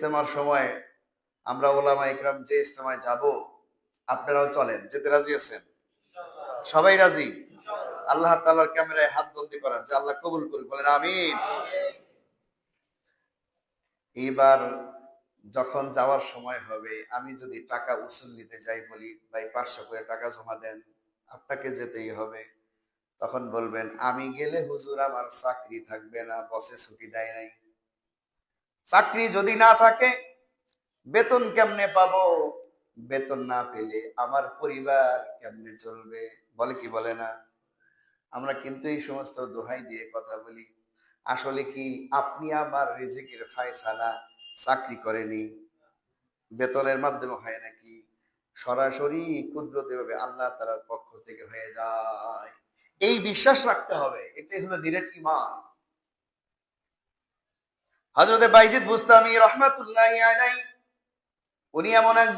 ইস্তেমার সময় আমরা ওলামা ইকরাম যে ইস্তেমায় যাব, আপনারাও চলেন। যেতে রাজি আছেন? সবাই রাজি? আল্লাহ তাআলার ক্যামেরায় হাত বন্দি করেন, যে আল্লাহ কবুল করুন বলেন আমিন। এইবার যখন যাওয়ার সময় হবে, আমি যদি টাকা উসুল নিতে যাই বলি, ভাই পাঁচশো করে টাকা জমা দেন, আপনাকে যেতেই হবে। তখন বলবেন, আমি গেলে হুজুর আমার চাকরি থাকবে না, বসে ছুটি দেয় নাই। চাকরি যদি না থাকে, বেতন কেমনে পাবো? বেতন না পেলে আমার পরিবার কেমনে চলবে? বলে কি বলে না? আমরা কিন্তু এই সমস্ত দোহাই দিয়ে কথা বলি। আসলে কি আপনি আমার রিজিকের ফায়সালা চাকরি করেনি? বেতনের মাধ্যমে হয় নাকি? সরাসরি কুদরতি ভাবে আল্লাহ তালার পক্ষ থেকে হয়ে যায়। এই বিশ্বাস রাখতে হবে। এটাই হলো ডিরেক্ট ইমান হজরতে বাইজিদ বুস্তামি রহমাতুল্লাহ উনি এমন একজন